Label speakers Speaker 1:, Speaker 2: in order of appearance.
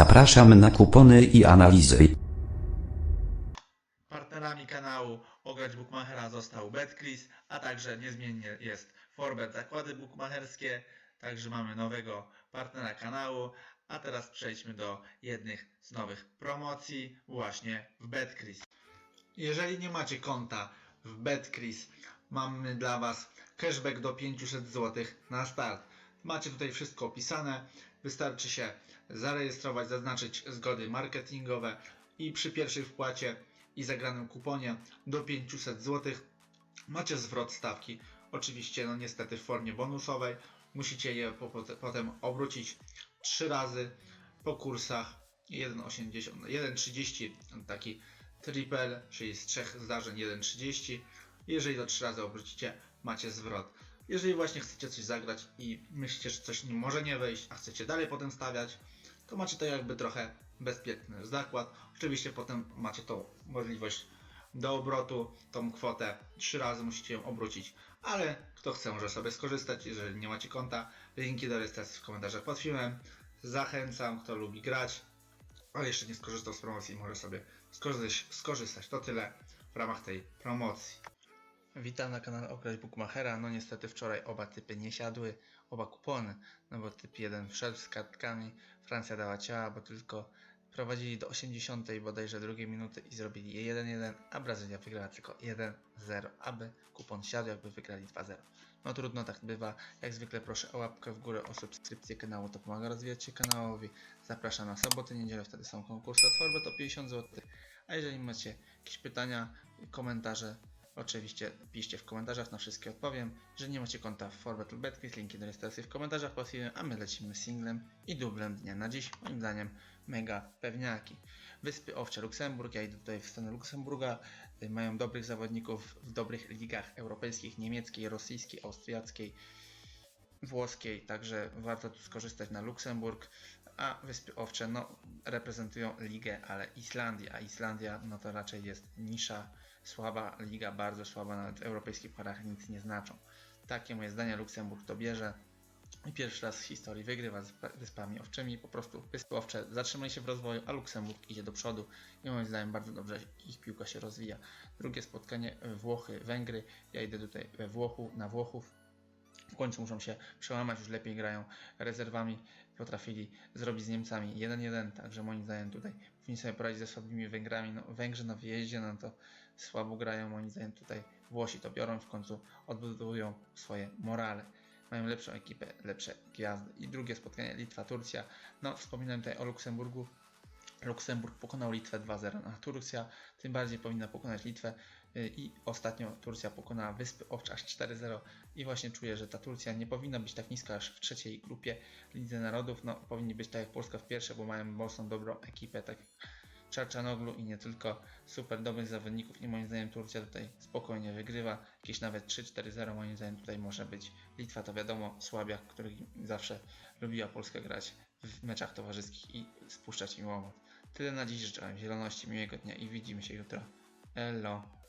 Speaker 1: Zapraszam na kupony i analizy.
Speaker 2: Partnerami kanału Ograć Bookmachera został BetCris, a także niezmiennie jest Forbet Zakłady Bookmacherskie. Także mamy nowego partnera kanału. A teraz przejdźmy do jednych z nowych promocji właśnie w BetCris. Jeżeli nie macie konta w BetCris, mamy dla Was cashback do 500 zł na start. Macie tutaj wszystko opisane. Wystarczy się zarejestrować, zaznaczyć zgody marketingowe i przy pierwszej wpłacie i zagranym kuponie do 500 zł macie zwrot stawki. Oczywiście, no niestety w formie bonusowej. Musicie je po, po, potem obrócić 3 razy po kursach 1,80, 1,30 taki triple, czyli z trzech zdarzeń 1,30. Jeżeli to 3 razy obrócicie, macie zwrot. Jeżeli właśnie chcecie coś zagrać i myślicie, że coś nie może nie wejść, a chcecie dalej potem stawiać, to macie to jakby trochę bezpieczny zakład. Oczywiście potem macie tą możliwość do obrotu, tą kwotę trzy razy musicie ją obrócić, ale kto chce może sobie skorzystać, jeżeli nie macie konta, linki do rejestracji w komentarzach pod filmem. Zachęcam, kto lubi grać, ale jeszcze nie skorzystał z promocji, może sobie skorzystać. To tyle w ramach tej promocji. Witam na kanale Okraść Bookmachera. No niestety wczoraj oba typy nie siadły, oba kupony. No bo typ 1 wszedł z kartkami, Francja dała ciała, bo tylko prowadzili do 80 bodajże drugiej minuty i zrobili je 1-1, a Brazylia wygrała tylko 1-0, aby kupon siadł, jakby wygrali 2-0. No trudno, tak bywa. Jak zwykle proszę o łapkę w górę, o subskrypcję kanału, to pomaga rozwijać się kanałowi. Zapraszam na soboty, niedzielę, wtedy są konkursy od Forbet o 50 zł. A jeżeli macie jakieś pytania, komentarze, Oczywiście piszcie w komentarzach, na wszystkie odpowiem. Jeżeli nie macie konta w Forbet lub Betcris, linki do rejestracji w komentarzach pod filmem, a my lecimy singlem i dublem dnia na dziś. Moim zdaniem mega pewniaki. Wyspy Owcze, Luksemburg, ja idę tutaj w stronę Luksemburga. Y, Mają dobrych zawodników w dobrych ligach europejskich, niemieckiej, rosyjskiej, austriackiej, włoskiej, także warto tu skorzystać na Luksemburg. A Wyspy Owcze no, reprezentują ligę, ale Islandii, a Islandia no to raczej jest nisza, słaba liga, bardzo słaba, nawet w europejskich parach nic nie znaczą. Takie moje zdanie, Luksemburg to bierze i pierwszy raz w historii wygrywa z Wyspami Owczymi. Po prostu Wyspy Owcze zatrzymali się w rozwoju, a Luksemburg idzie do przodu i moim zdaniem bardzo dobrze ich piłka się rozwija. Drugie spotkanie Włochy, Węgry. Ja idę tutaj we Włochu, na Włochów. W końcu muszą się przełamać, już lepiej grają rezerwami. Potrafili zrobić z Niemcami 1-1, także moim zdaniem tutaj powinni sobie poradzić ze słabymi Węgrami. No, Węgrzy na wyjeździe, no to słabo grają, moim zdaniem tutaj Włosi to biorą, w końcu odbudowują swoje morale. Mają lepszą ekipę, lepsze gwiazdy. I drugie spotkanie Litwa-Turcja. No, wspominałem tutaj o Luksemburgu. Luksemburg pokonał Litwę 2-0, a Turcja tym bardziej powinna pokonać Litwę y, i ostatnio Turcja pokonała Wyspy Owcze aż 4-0 i właśnie czuję, że ta Turcja nie powinna być tak niska aż w trzeciej grupie Lidze Narodów, no powinni być tak jak Polska w pierwszej, bo mają mocną, dobrą ekipę, tak Czarczanoglu i nie tylko super dobrych zawodników i moim zdaniem Turcja tutaj spokojnie wygrywa, jakieś nawet 3-4-0 moim zdaniem tutaj może być. Litwa to wiadomo słabiak, których zawsze lubiła Polska grać w meczach towarzyskich i spuszczać im łomot. Tyle na dziś, życzę zieloności, miłego dnia i widzimy się jutro. Elo.